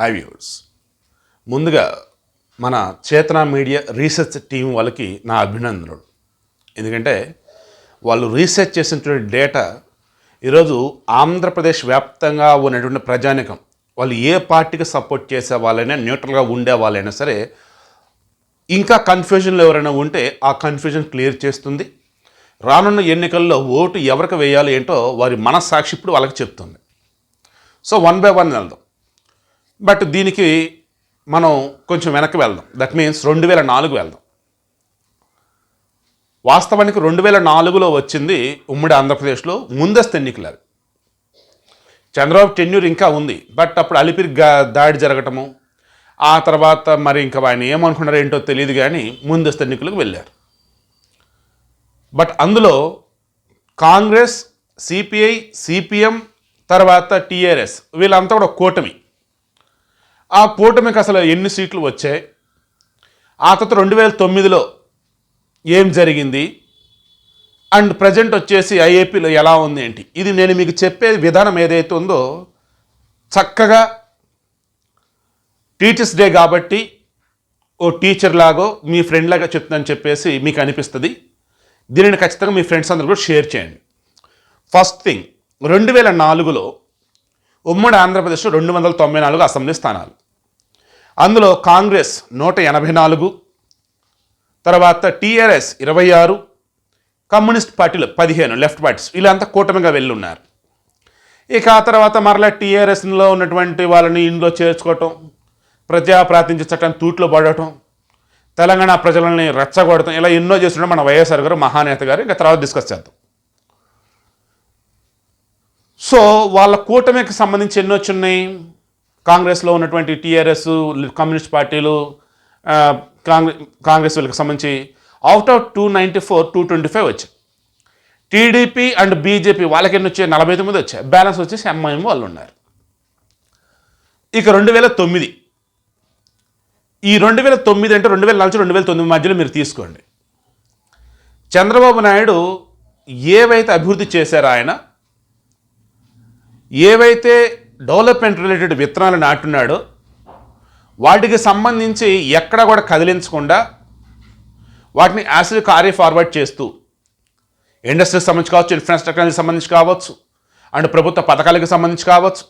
High viewers ముందుగా మన చేతన మీడియా రీసెర్చ్ టీం వాళ్ళకి నా అభినందనలు. ఎందుకంటే వాళ్ళు రీసెర్చ్ చేసినటువంటి డేటా ఈరోజు ఆంధ్రప్రదేశ్ వ్యాప్తంగా ఉన్నటువంటి ప్రజానికం. వాళ్ళు ఏ పార్టీకి సపోర్ట్ చేసే వాళ్ళైనా న్యూట్రల్గా ఉండే వాళ్ళైనా సరే ఇంకా కన్ఫ్యూజన్లో ఎవరైనా ఉంటే ఆ కన్ఫ్యూజన్ క్లియర్ చేస్తుంది. రానున్న ఎన్నికల్లో ఓటు ఎవరికి వేయాలి ఏంటో వారి మనస్సాక్షి ఇప్పుడు వాళ్ళకి చెప్తుంది. సో వన్ బై వన్ వెళ్దాం. బట్ దీనికి మనం కొంచెం వెనక్కి వెళ్దాం. దట్ మీన్స్ రెండు వేల నాలుగు వెళ్దాం. వాస్తవానికి రెండు వేల నాలుగులో వచ్చింది ఉమ్మడి ఆంధ్రప్రదేశ్లో ముందస్తు ఎన్నికలు అవి చంద్రబాబు టెన్యూర్ ఇంకా ఉంది. బట్ అప్పుడు అలిపిరి దాడి జరగటము ఆ తర్వాత మరి ఇంకా ఆయన ఏమనుకున్నారో ఏంటో తెలియదు కానీ ముందస్తు ఎన్నికలకు వెళ్ళారు. బట్ అందులో కాంగ్రెస్ సిపిఐ సిపిఎం తర్వాత టీఆర్ఎస్ వీళ్ళంతా కూడా కూటమి. ఆ కూటమికి అసలు ఎన్ని సీట్లు వచ్చాయి? ఆ తర్వాత రెండు వేల తొమ్మిదిలో ఏం జరిగింది? అండ్ ప్రజెంట్ వచ్చేసి ఐఏపీలో ఎలా ఉంది ఏంటి? ఇది నేను మీకు చెప్పే విధానం ఏదైతే ఉందో చక్కగా టీచర్స్ డే కాబట్టి ఓ టీచర్ లాగో మీ ఫ్రెండ్ లాగా చెప్తుందని చెప్పేసి మీకు అనిపిస్తుంది. దీనిని ఖచ్చితంగా మీ ఫ్రెండ్స్ అందరూ కూడా షేర్ చేయండి. ఫస్ట్ థింగ్ రెండు వేల నాలుగులో ఉమ్మడి ఆంధ్రప్రదేశ్లో రెండు వందల తొంభై నాలుగు అసెంబ్లీ స్థానాలు. అందులో కాంగ్రెస్ నూట ఎనభై నాలుగు తర్వాత టీఆర్ఎస్ ఇరవై ఆరు కమ్యూనిస్ట్ పార్టీలు పదిహేను లెఫ్ట్ పార్టీస్ వీళ్ళంతా కూటమిగా వెళ్ళి ఉన్నారు ఇక ఆ తర్వాత మరలా టీఆర్ఎస్లో ఉన్నటువంటి వాళ్ళని ఇందులో చేర్చుకోవటం ప్రజా ప్రాతినిధ్య చట్టం తూట్లో పడటం తెలంగాణ ప్రజలని రెచ్చగొడటం ఇలా ఎన్నో చేస్తుంటే మన వైఎస్ఆర్ గారు మహానేత గారు ఇంకా తర్వాత డిస్కస్ చేద్దాం. సో వాళ్ళ కూటమికి సంబంధించి ఎన్ని వచ్చున్నాయి కాంగ్రెస్లో ఉన్నటువంటి టీఆర్ఎస్ కమ్యూనిస్ట్ పార్టీలు కాంగ్రెస్ కాంగ్రెస్ వీళ్ళకి సంబంధించి out of two ninety four two twenty five వచ్చాయి. టీడీపీ అండ్ బీజేపీ వాళ్ళకి ఎన్ని వచ్చాయి? నలభై తొమ్మిది వచ్చాయి. బ్యాలెన్స్ వచ్చేసి ఎంఐఎం వాళ్ళు ఉన్నారు. ఇక రెండు వేల తొమ్మిది. ఈ రెండు వేల తొమ్మిది అంటే రెండు వేల నాలుగు రెండు వేల తొమ్మిది మధ్యలో మీరు తీసుకోండి. చంద్రబాబు నాయుడు ఏవైతే అభివృద్ధి చేశారో ఆయన ఏవైతే డెవలప్మెంట్ రిలేటెడ్ విత్తనాలు నాటున్నాడో వాటికి సంబంధించి ఎక్కడ కూడా కదిలించకుండా వాటిని యాసిడ్ కార్య ఫార్వర్డ్ చేస్తూ ఇండస్ట్రీకి సంబంధించి కావచ్చు ఇన్ఫ్రాస్ట్రక్చర్కి సంబంధించి కావచ్చు అండ్ ప్రభుత్వ పథకాలకు సంబంధించి కావచ్చు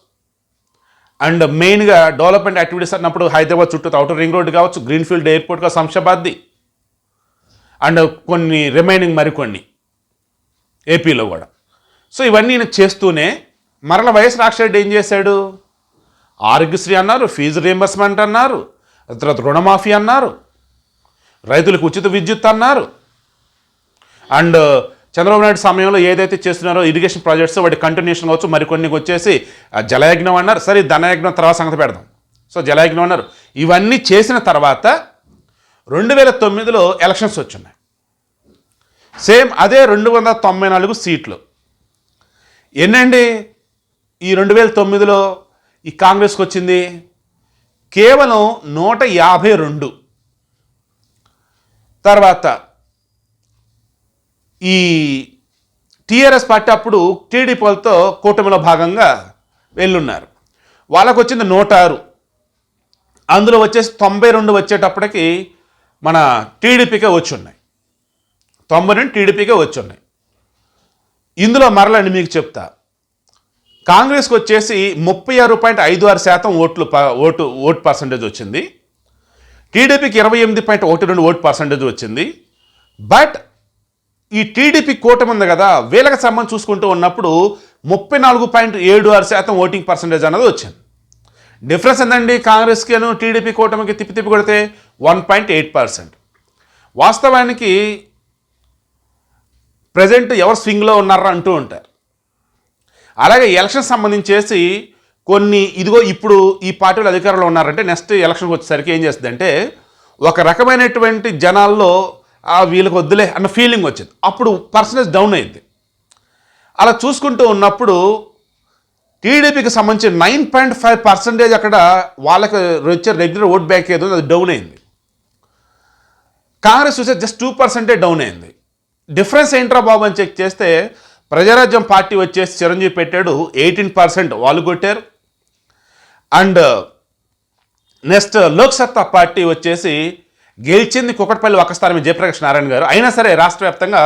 అండ్ మెయిన్గా డెవలప్మెంట్ యాక్టివిటీస్ అన్నప్పుడు హైదరాబాద్ చుట్టూ అవుటర్ రింగ్ రోడ్ కావచ్చు గ్రీన్ఫీల్డ్ ఎయిర్పోర్ట్గా శంషాబాద్ది అండ్ కొన్ని రిమైనింగ్ మరికొన్ని ఏపీలో కూడా. సో ఇవన్నీ నేను చేస్తూనే మరల వైఎస్ రాక్షరెడ్డి ఏం చేశాడు? ఆరోగ్యశ్రీ అన్నారు ఫీజు రియంబర్స్మెంట్ అన్నారు తర్వాత రుణమాఫీ అన్నారు రైతులకు ఉచిత విద్యుత్ అన్నారు. అండ్ చంద్రబాబు నాయుడు సమయంలో ఏదైతే చేస్తున్నారో ఇరిగేషన్ ప్రాజెక్ట్స్ వాటి కంటిన్యూషన్ కావచ్చు మరికొన్ని వచ్చేసి జలయజ్ఞం అన్నారు. సరే ధనయజ్ఞం తర్వాత సంగతి పెడదాం. సో జలయజ్ఞం అన్నారు. ఇవన్నీ చేసిన తర్వాత రెండు వేల తొమ్మిదిలో ఎలక్షన్స్ వచ్చున్నాయి సేమ్ అదే రెండు వందల తొంభై నాలుగు సీట్లు. ఎన్నండి? ఈ రెండు వేల తొమ్మిదిలో ఈ కాంగ్రెస్కి వచ్చింది కేవలం నూట యాభై రెండు. తర్వాత ఈ టీఆర్ఎస్ పార్టీ అప్పుడు టీడీపీ వాళ్ళతో కూటమిలో భాగంగా వెళ్ళున్నారు. వాళ్ళకు వచ్చింది నూట ఆరు. అందులో వచ్చేసి తొంభై రెండు వచ్చేటప్పటికి మన టీడీపీకే వచ్చి ఉన్నాయి తొంభై రెండు టీడీపీకే వచ్చి ఉన్నాయి ఇందులో మరలని మీకు చెప్తా. కాంగ్రెస్కి వచ్చేసి ముప్పై ఆరు పాయింట్ ఐదు ఆరు శాతం ఓట్లు ప- ఓటు పర్సంటేజ్ వచ్చింది. టీడీపీకి ఇరవై ఎనిమిది పాయింట్ ఒకటి రెండు ఓటు పర్సంటేజ్ వచ్చింది. బట్ ఈ టీడీపీ కూటమి ఉంది కదా వీళ్ళకి సంబంధం చూసుకుంటూ ఉన్నప్పుడు ముప్పై నాలుగు పాయింట్ ఏడు ఆరు శాతం ఓటింగ్ పర్సంటేజ్ అన్నది వచ్చింది. డిఫరెన్స్ ఏంటండి కాంగ్రెస్కి టీడీపీ కూటమికి తిప్పి తిప్పి కొడితే వన్ పాయింట్ ఎయిట్ పర్సెంట్. వాస్తవానికి ప్రజెంట్ ఎవరు స్వింగ్లో ఉన్నారా అంటూ ఉంటారు. అలాగే ఎలక్షన్ సంబంధించేసి కొన్ని ఇదిగో ఇప్పుడు ఈ పార్టీలు అధికారంలో ఉన్నారంటే నెక్స్ట్ ఎలక్షన్కి వచ్చేసరికి ఏం చేస్తుందంటే ఒక రకమైనటువంటి జనాల్లో వీళ్ళకి వద్దులే అన్న ఫీలింగ్ వచ్చింది. అప్పుడు పర్సనేజ్ డౌన్ అయింది అలా చూసుకుంటూ ఉన్నప్పుడు టీడీపీకి సంబంధించి నైన్ పాయింట్ ఫైవ్ పర్సెంటేజ్ అక్కడ వాళ్ళకి వచ్చే రెగ్యులర్ ఓట్ బ్యాంక్ ఏదో అది డౌన్ అయింది. కాంగ్రెస్ చూస్తే జస్ట్ టూ పర్సెంటే డౌన్ అయింది. డిఫరెన్స్ ఏంట్రా బాబు అని చెక్ చేస్తే ప్రజారాజ్యం పార్టీ వచ్చేసి చిరంజీవి పెట్టాడు ఎయిటీన్ పర్సెంట్ వాళ్ళు కొట్టారు. అండ్ నెక్స్ట్ లోక్సత్తా పార్టీ వచ్చేసి గెలిచింది కుకట్పల్లి ఒక స్థానం జయప్రకాష్ నారాయణ గారు. అయినా సరే రాష్ట్ర వ్యాప్తంగా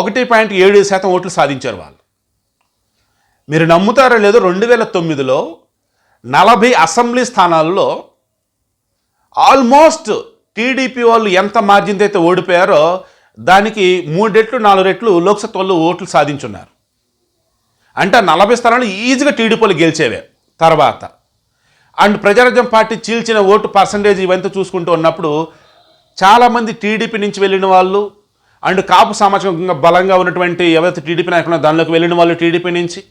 ఒకటి పాయింట్ ఏడు శాతం ఓట్లు సాధించారు వాళ్ళు. మీరు నమ్ముతారో లేదో రెండు వేల తొమ్మిదిలో నలభై అసెంబ్లీ స్థానాల్లో ఆల్మోస్ట్ టీడీపీ వాళ్ళు ఎంత మార్జిన్తో అయితే ఓడిపోయారో దానికి మూడు రెట్లు నాలుగు రెట్లు లోక్సభ ఓట్లు సాధించున్నారు. అంటే ఆ నలభై స్థానాలు ఈజీగా టీడీపీలు గెలిచేవే తర్వాత. అండ్ ప్రజారాజ్యం పార్టీ చీల్చిన ఓటు పర్సంటేజ్ ఇవంతా చూసుకుంటూ ఉన్నప్పుడు చాలామంది టీడీపీ నుంచి వెళ్ళిన వాళ్ళు అండ్ కాపు సామాజికంగా బలంగా ఉన్నటువంటి ఎవరైతే టీడీపీ నాయకులు దానిలోకి వెళ్ళిన వాళ్ళు టీడీపీ నుంచి.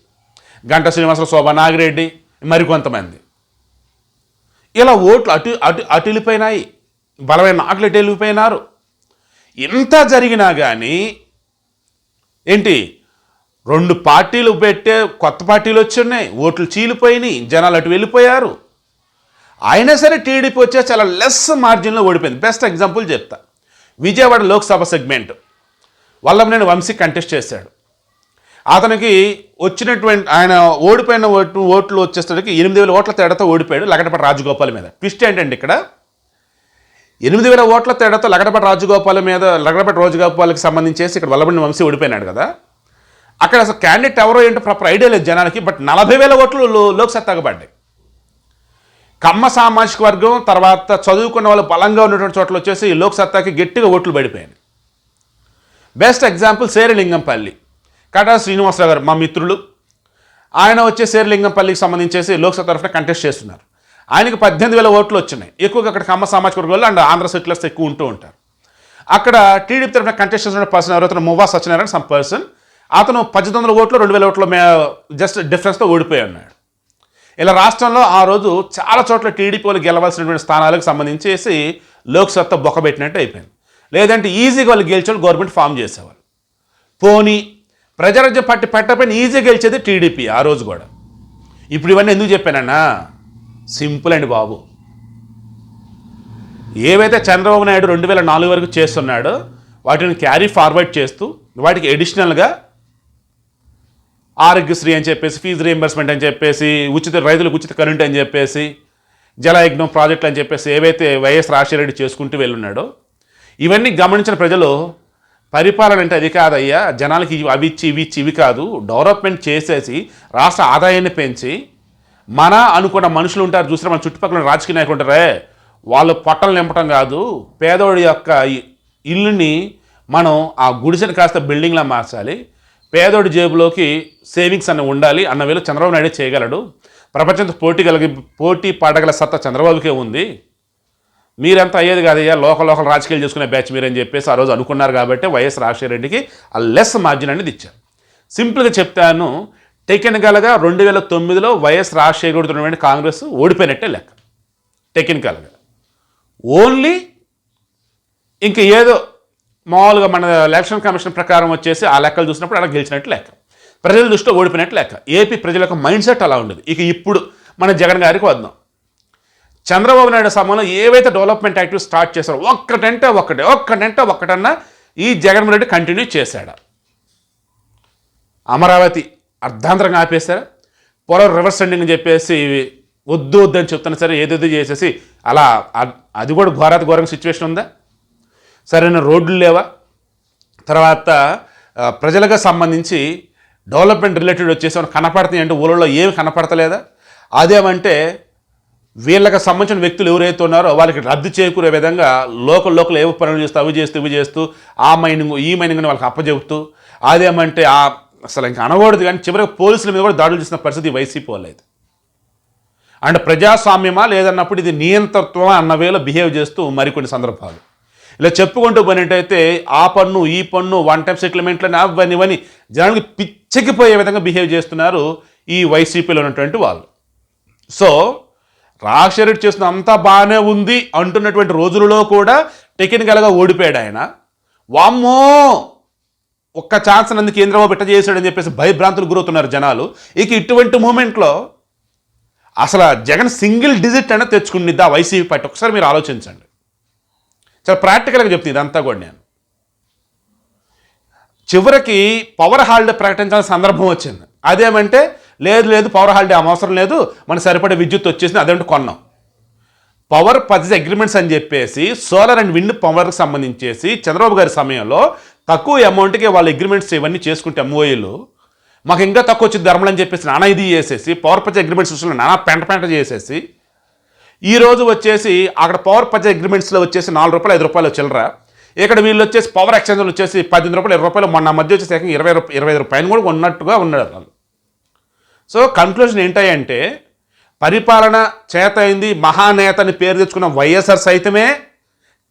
గంట శ్రీనివాసరావు శోభా నాగిరెడ్డి మరికొంతమంది. ఇలా ఓట్లు అటు అటు అటు వెళ్ళిపోయినాయి. బలమైన నాకులు ఎటు వెళ్ళిపోయినారు? ఇంత జరిగినా కానీ ఏంటి? రెండు పార్టీలు పెట్టే కొత్త పార్టీలు వచ్చి ఉన్నాయి ఓట్లు చీలిపోయినాయి. జనాలు అటు వెళ్ళిపోయారు. అయినా సరే టీడీపీ వచ్చే చాలా లెస్ మార్జిన్లో ఓడిపోయింది. బెస్ట్ ఎగ్జాంపుల్ చెప్తా. విజయవాడ లోక్సభ సెగ్మెంట్. వల్లభనేని వంశీ కంటెస్ట్ చేశాడు. అతనికి వచ్చినటువంటి ఆయన ఓడిపోయిన ఓటు ఓట్లు వచ్చేసరికి ఎనిమిది వేల ఓట్ల తేడాతో ఓడిపోయాడు లగడపాటి రాజగోపాల్ మీద. ట్విస్ట్ ఏంటంటే ఇక్కడ? ఎనిమిది వేల ఓట్ల తేడాతో లగడపాటి రాజగోపాల్ మీద లగడపాటి రాజగోపాల్కి సంబంధించేసి ఇక్కడ వల్లభనేని వంశీ ఓడిపోయినాడు కదా. అక్కడ అసలు క్యాండిడేట్ ఎవరో ఏంటో ప్రాపర్ ఐడియా లేదు జనానికి బట్ నలభై వేల ఓట్లు లో- లోక్సత్తాకు పడ్డాయి. కమ్మ సామాజిక వర్గం తర్వాత చదువుకున్న వాళ్ళు బలంగా ఉన్నటువంటి చోట్ల వచ్చేసి లోక్సత్తాకి గట్టిగా ఓట్లు పడిపోయాయి బెస్ట్ ఎగ్జాంపుల్ సేరలింగంపల్లి. కటా శ్రీనివాసరావు గారు మా మిత్రులు. ఆయన వచ్చే సేరలింగంపల్లికి సంబంధించేసి లోక్సభ తరఫున కంటెస్ట్ చేస్తున్నారు. ఆయనకి పద్దెనిమిది వేల ఓట్లు వచ్చినాయి. ఎక్కువగా అక్కడ కమ్మ సామాజిక వర్గం అండ్ ఆంధ్ర సెటిలర్స్ ఎక్కువ ఉంటూ ఉంటారు. అక్కడ టీడీపీ తరఫున కంటెస్టెన్స్ ఉన్న పర్సన్ ఎవరైతే మువ్వా సత్యనారాయణ సమ్ పర్సన్ అతను పద్దెనిమిది వందల ఓట్లు రెండు వేల ఓట్లు మే జస్ట్ డిఫరెన్స్తో ఓడిపోయి ఉన్నాడు. ఇలా రాష్ట్రంలో ఆ రోజు చాలా చోట్ల టీడీపీ వాళ్ళు గెలవాల్సినటువంటి స్థానాలకు సంబంధించేసి లోక్సత్తా బొక్కబెట్టినట్టు అయిపోయింది. లేదంటే ఈజీగా వాళ్ళు గెలిచేవాళ్ళు గవర్నమెంట్ ఫామ్ చేసేవాళ్ళు. పోనీ ప్రజారాజ్యం పట్టి పెట్టపైన ఈజీగా గెలిచేది టీడీపీ ఆ రోజు కూడా. ఇప్పుడు ఇవన్నీ ఎందుకు చెప్పానన్నా? సింపుల్ అండి బాబు. ఏవైతే చంద్రబాబు నాయుడు రెండు వేల నాలుగు వరకు చేస్తున్నాడో వాటిని క్యారీ ఫార్వర్డ్ చేస్తూ వాటికి ఎడిషనల్గా ఆరోగ్యశ్రీ అని చెప్పేసి ఫీజు రీఎంబర్స్మెంట్ అని చెప్పేసి ఉచిత రైతులకు ఉచిత కరెంట్ అని చెప్పేసి జలయజ్ఞం ప్రాజెక్టులు అని చెప్పేసి ఏవైతే వైఎస్ రాజశేఖర రెడ్డి చేసుకుంటూ వెళ్ళున్నాడో ఇవన్నీ గమనించిన ప్రజలు పరిపాలన అంటే అది కాదయ్యా జనాలకి అవి ఇచ్చి ఇవి ఇచ్చి ఇవి కాదు డెవలప్మెంట్ చేసేసి రాష్ట్ర ఆదాయాన్ని పెంచి మన అనుకున్న మనుషులు ఉంటారు చూసిన మన చుట్టుపక్కల రాజకీయ నాయకులు ఉంటారే. వాళ్ళు పొట్టలు నింపటం కాదు. పేదోడి యొక్క ఇల్లుని మనం ఆ గుడిసెని కాస్త బిల్డింగ్లా మార్చాలి. పేదోడి జేబులోకి సేవింగ్స్ అన్న ఉండాలి. అన్న వేళ చంద్రబాబు నాయుడు చేయగలడు. ప్రపంచంతో పోటీ కలిగి పోటీ పడగల సత్తా చంద్రబాబుకే ఉంది. మీరంతా అయ్యేది కాదయ్యా? లోకల్ లోకల్ రాజకీయాలు చేసుకునే బ్యాచ్ మీరని చెప్పేసి ఆ రోజు అనుకున్నారు కాబట్టి వైఎస్ రాజశేఖర రెడ్డికి ఆ లెస్ మార్జిన్ అనేది ఇచ్చారు. సింపుల్గా చెప్తాను. టెక్నికల్గా రెండు వేల తొమ్మిదిలో వైఎస్ రాజశేఖరుడితో ఉన్నటువంటి కాంగ్రెస్ ఓడిపోయినట్టే లెక్క. టెక్నికల్గా ఓన్లీ ఇంక ఏదో మామూలుగా మన ఎలక్షన్ కమిషన్ ప్రకారం వచ్చేసి ఆ లెక్కలు చూసినప్పుడు అలా గెలిచినట్టు లెక్క. ప్రజల దృష్టిలో ఓడిపోయినట్టు లెక్క. ఏపీ ప్రజల యొక్క మైండ్ సెట్ అలా ఉండదు. ఇక ఇప్పుడు మన జగన్ గారికి వద్దాం. చంద్రబాబు నాయుడు సమయంలో ఏవైతే డెవలప్మెంట్ యాక్టివ్ స్టార్ట్ చేశారో ఒక్కటంటే ఒక్కటే ఒక్కటంటే ఒక్కటన్నా ఈ జగన్మోహన్ రెడ్డి కంటిన్యూ చేశాడు? అమరావతి అర్ధాంతరంగా ఆపేశారు. పొలం రివర్స్ ఎండింగ్ అని చెప్పేసి వద్దు వద్దు అని చెప్తున్నా సరే ఏదేదో చేసేసి అలా అది కూడా ఘోరాత ఘోరంగా సిచ్యువేషన్ ఉందా? సరైన రోడ్లు లేవా? తర్వాత ప్రజలకు సంబంధించి డెవలప్మెంట్ రిలేటెడ్ వచ్చేసి ఏమైనా కనపడుతున్నాయి అంటే ఊళ్ళో ఏమి కనపడతలేదా? అదేమంటే వీళ్ళకి సంబంధించిన వ్యక్తులు ఎవరైతే ఉన్నారో వాళ్ళకి రద్దు చేకూరే విధంగా లోకల్ లోకల్ ఏవో పనులు చేస్తూ అవి చేస్తూ ఇవి చేస్తూ ఆ మైనింగ్ ఈ మైనింగ్ వాళ్ళకి అప్పచెబుతూ అదేమంటే ఆ అసలు ఇంకా అనకూడదు కానీ చివరికి పోలీసుల మీద కూడా దాడులు చేసిన పరిస్థితి వైసీపీ వాళ్ళు అండ్ ప్రజాస్వామ్యమా లేదన్నప్పుడు ఇది నియంతృత్వం అన్న వేలో బిహేవ్ చేస్తూ మరికొన్ని సందర్భాలు. ఇలా చెప్పుకుంటూ పోయినట్టయితే ఆ పన్ను ఈ పన్ను వన్ టైం సెటిల్మెంట్లని అవన్నీ ఇవన్నీ జనానికి పిచ్చెక్కిపోయే విధంగా బిహేవ్ చేస్తున్నారు ఈ వైసీపీలో ఉన్నటువంటి వాళ్ళు. సో రాజశేఖర రెడ్డి చేస్తున్న అంతా బాగానే ఉంది అంటున్నటువంటి రోజులలో కూడా టెక్నికల్గా ఓడిపోయాడు ఆయన. వామ్మో! ఒక్క ఛాన్స్ నందు కేంద్రబాబు బిట్ట చేశాడని చెప్పేసి భయభ్రాంతులు గురవుతున్నారు జనాలు. ఇక ఇటువంటి మూమెంట్లో అసలు జగన్ సింగిల్ డిజిట్ అయినా తెచ్చుకునిద్దా వైసీపీ పార్టీ? ఒకసారి మీరు ఆలోచించండి. చాలా ప్రాక్టికల్గా చెప్తుంది ఇదంతా కూడా నేను. చివరికి పవర్ హాలిడే ప్రకటించాల్సిన సందర్భం వచ్చింది. అదేమంటే లేదు లేదు పవర్ హాలిడే అవసరం లేదు మన సరిపడే విద్యుత్ వచ్చేసింది అదేంటి కొన్నాం. పవర్ పర్చేజ్ అగ్రిమెంట్స్ అని చెప్పేసి సోలార్ అండ్ విండ్ పవర్కి సంబంధించేసి చంద్రబాబు గారి సమయంలో తక్కువ అమౌంట్కి వాళ్ళు అగ్రిమెంట్స్ ఇవన్నీ చేసుకుంటే ఎంఓఏలు మాకు ఇంకా తక్కువ వచ్చి ధర్మలు అని చెప్పేసి నానా ఇది చేసేసి పవర్ పర్చేజ్ అగ్రిమెంట్స్ విషయంలో నానా పెంట పెంట చేసేసి ఈ రోజు వచ్చేసి అక్కడ పవర్ పర్చేజ్ అగ్రిమెంట్స్లో వచ్చేసి నాలుగు రూపాయలు ఐదు రూపాయలు చిల్లర. ఇక్కడ వీళ్ళు వచ్చేసి పవర్ ఎక్స్చేంజ్లో వచ్చేసి పద్దెనిమిది రూపాయలు ఇరవై రూపాయలు మొన్న మధ్య వచ్చేసి ఇరవై రూపాయలు ఇరవై ఐదు రూపాయలు కూడా ఉన్నట్టుగా ఉన్నాడు వాళ్ళు. సో కన్క్లూజన్ ఏంటంటే పరిపాలన చేత అయింది మహానేత అని పేరు తెచ్చుకున్న వైఎస్ఆర్ సైతమే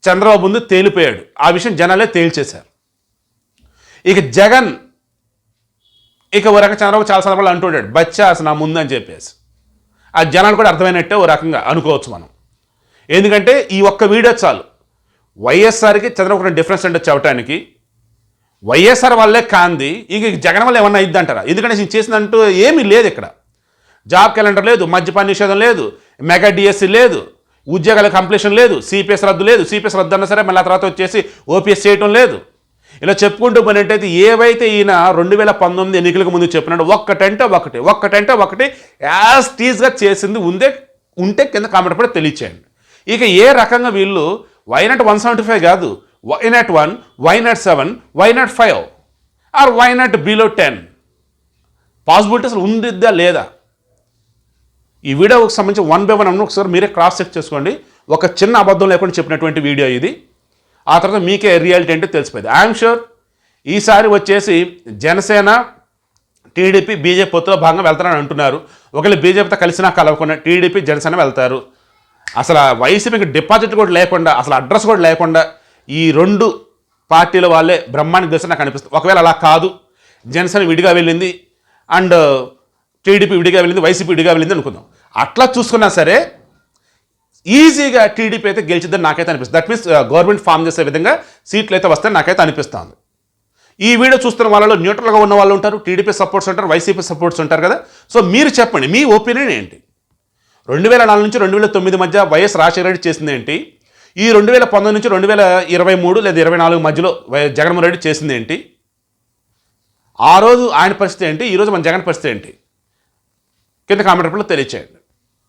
చంద్రబాబు ముందు తేలిపోయాడు. ఆ విషయం జనాలే తేల్చేశారు. ఇక జగన్ ఇక ఓ రకంగా చంద్రబాబు చాలా సందర్భాలు అంటుంటాడు బచ్చాస్ నా ముందని చెప్పేసి. ఆ జనాలు కూడా అర్థమైనట్టే ఓ రకంగా అనుకోవచ్చు మనం. ఎందుకంటే ఈ ఒక్క వీడియో చాలు. వైఎస్ఆర్కి చంద్రబాబు డిఫరెన్స్ అంటే చెప్పడానికి వైఎస్ఆర్ వల్లే కాంది ఇక జగన్ వల్ల ఏమన్నా అయింది అంటారా ఎందుకంటే నేను చేసిందంటూ ఏమీ లేదు ఇక్కడ. జాబ్ క్యాలెండర్ లేదు మద్యపాన నిషేధం లేదు మెగా డిఎస్సి లేదు ఉద్యోగాల కంప్లీషన్ లేదు సిపిఎస్ రద్దు లేదు సిపిఎస్ రద్దు అన్నా సరే మళ్ళీ ఆ తర్వాత వచ్చేసి ఓపీఎస్ చేయటం లేదు. ఇలా చెప్పుకుంటూ పోయినట్టయితే ఏవైతే ఈయన రెండు వేల పంతొమ్మిది ఎన్నికలకు ముందు చెప్పినాడు ఒక్కటంటే ఒకటి ఒక్కటంటే ఒకటి యాజ్ టీజ్గా చేసింది ఉందే ఉంటే కింద కామెంట్ పడి తెలియచేయండి. ఇక ఏ రకంగా వీళ్ళు why not one seventy five కాదు why not one why not seven why not five or why not below ten possibility అసలు ఉందిద్దా లేదా? ఈ వీడియోకి సంబంధించి వన్ బై వన్ అన్న ఒకసారి మీరే క్రాస్ చెక్ చేసుకోండి. ఒక చిన్న అబద్ధం లేకుండా చెప్పినటువంటి వీడియో ఇది. ఆ తర్వాత మీకే రియాలిటీ ఏంటో తెలిసిపోయింది. ఐఎమ్ షూర్ ఈసారి వచ్చేసి జనసేన టీడీపీ బీజేపీ పొత్తులో భాగంగా వెళ్తారని అంటున్నారు. ఒకవేళ బీజేపీతో కలిసినా కలవకుండా టీడీపీ జనసేన వెళ్తారు. అసలు ఆ వైసీపీకి డిపాజిట్ కూడా లేకుండా అసలు అడ్రస్ కూడా లేకుండా ఈ రెండు పార్టీల వాళ్ళే బ్రహ్మాండ దశ నాకు అనిపిస్తుంది ఒకవేళ అలా కాదు జనసేన విడిగా వెళ్ళింది అండ్ టీడీపీ విడిగా వెళ్ళింది వైసీపీ విడిగా వెళ్ళింది అనుకుందాం. అట్లా చూసుకున్నా సరే ఈజీగా టీడీపీ అయితే గెలిచిద్దని నాకైతే అనిపిస్తుంది. దట్ మీన్స్ గవర్నమెంట్ ఫామ్ చేసే విధంగా సీట్లు అయితే వస్తాయని నాకైతే అనిపిస్తుంది. ఈ వీడియో చూస్తున్న వాళ్ళలో న్యూట్రల్గా ఉన్న వాళ్ళు ఉంటారు టీడీపీ సపోర్ట్స్ ఉంటారు వైసీపీ సపోర్ట్స్ ఉంటారు కదా. సో మీరు చెప్పండి మీ ఒపీనియన్ ఏంటి? రెండు వేల నాలుగు నుంచి రెండు వేల తొమ్మిది మధ్య వైఎస్ రాజశేఖర రెడ్డి చేసింది ఏంటి? ఈ రెండు వేల పంతొమ్మిది నుంచి రెండు వేల ఇరవై మూడు లేదా ఇరవై నాలుగు మధ్యలో వై- జగన్మోహన్ రెడ్డి చేసింది ఏంటి? ఆ రోజు ఆయన పరిస్థితి ఏంటి? ఈరోజు మన జగన్ పరిస్థితి ఏంటి? కింద కామెంట్ రూపంలో తెలియచేయండి.